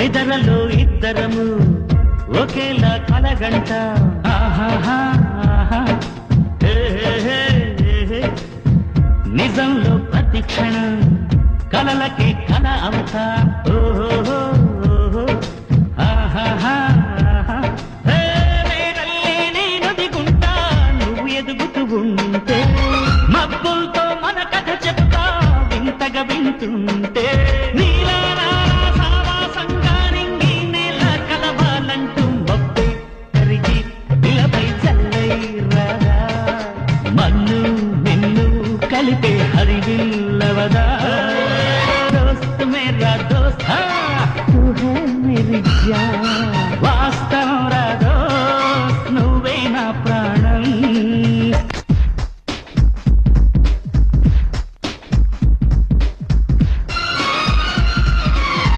నిదరలో ఇద్దరము ఒకేలా కలగంట. ఆహా. నిజంలో ప్రతి క్షణం కలలకి కల అవుతా. ఓహో ఆహా. ఉంటే మబ్బులతో మన కథ చెప్తా. వింతగా వింటుంటే నీ ಕಲಿತೆ ಹರಿವಿಲ್ಲವದ ದೋಸ್ತ ಮೇರಾ ದೋಸ್ತ तू है मेरी जान